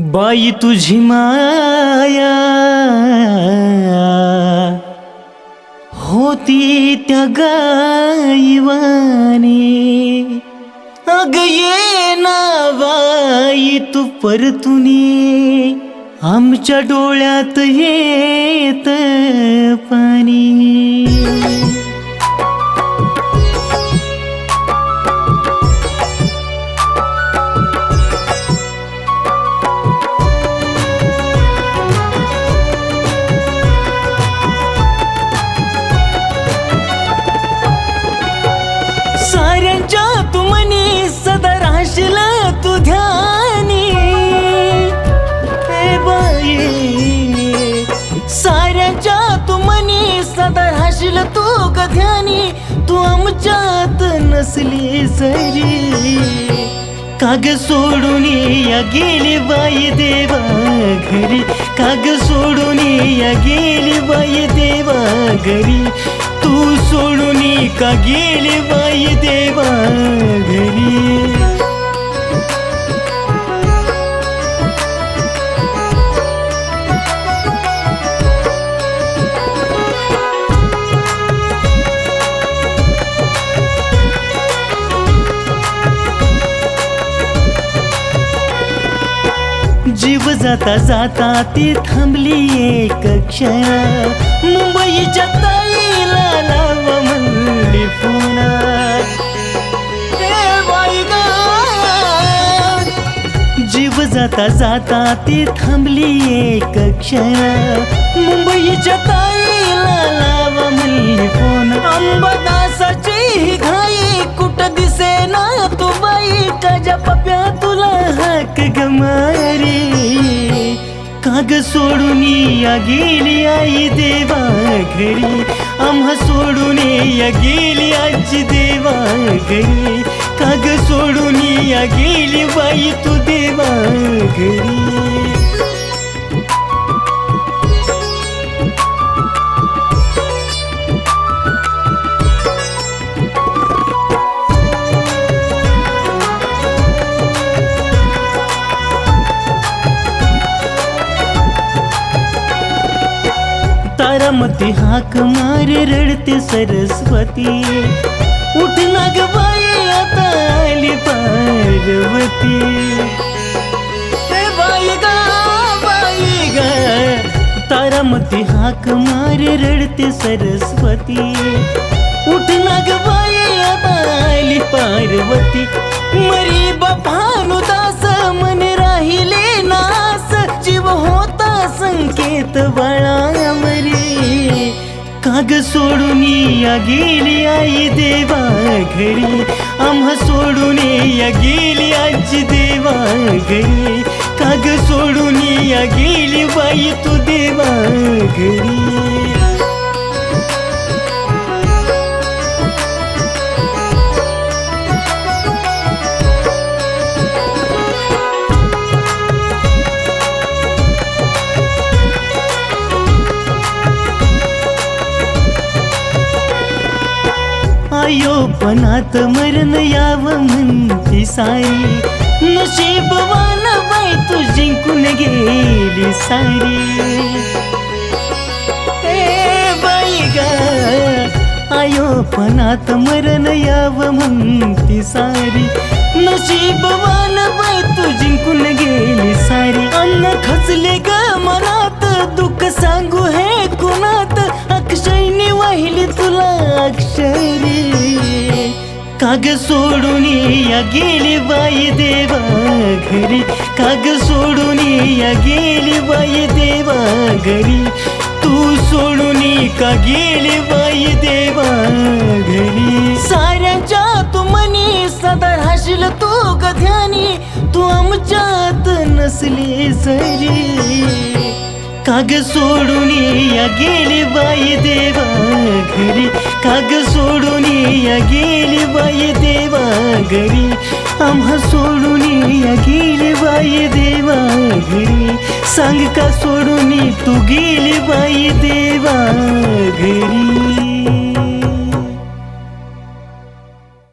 बाई तुझी माया होती त्या गाईवानी. अग ये ना बाई तू परतुनी. आमच्या डोळ्यात येत पाणी. सदा राहशील तू कध्यानी तू आमच्यात नसली सरी. काग सोडून या गेली बाई देवा घरी. काग सोडून या गेली बाई देवा घरी. तू सोडून का गेली बाई देवा घरी? जाता जाता ती थांबली एक क्षण। मुंबईच्या ताईला. जीव जाता जाता ती थांबली एक क्षण। मुंबईच्या ताईला लाव म्हणली अंबादासाची घाई कुठं दिसे ना तू बाई। तुला हक गमारी। साग सोडून या गेली आई देवा घरी आम्हा सोडून या गेली आजी देवा घरी काग सोडून या गेली बाई तू देवा घरी तारामती हाक मारे रडते सरस्वती. उठ नाग ग बाई आता आली पार्वती. ए बाई ग बाई ग. तारामती हाक मारे रडते सरस्वती. उठ नाग ग बाई आता आली पार्वती. मरी बापानुदास मन राहिले नास. जीव होता संकेत बाळा मरी. काग सोडून या गेली आई देवा घरी आम्हा सोडून या गेली आजी देवा घरी काग सोडून या गेली बाई तू देवा घरी आयोपणात मरण यावं म्हणती सारी नशीबवान बाई तू जिंकून गेली सारी. ए बाई ग आयोपणात मरण यावं म्हणती सारी. नशीबवान बाई तू जिंकून गेली सारी. अन्न खचले ग मनात दुःख सांगू हे कुणात? अक्षयनी तुला अक्षरी. काग सोडून या गेली बाई देवा घरी. काग सोडून या गेली बाई देवा घरी. तू सोडून का गेली बाई देवा घरी. साऱ्यांच्या तू मनी सदा राहशील तू गध्यानी. तू आमच्यात नसली सरी. काग सोडून या गेली बाई देवा घरी. काग सोडून या गेली बाई देवा घरी. आम्हा सोडून या गेली बाई देवा घरी. सांग का सोडून तू गेली बाई देवा घरी?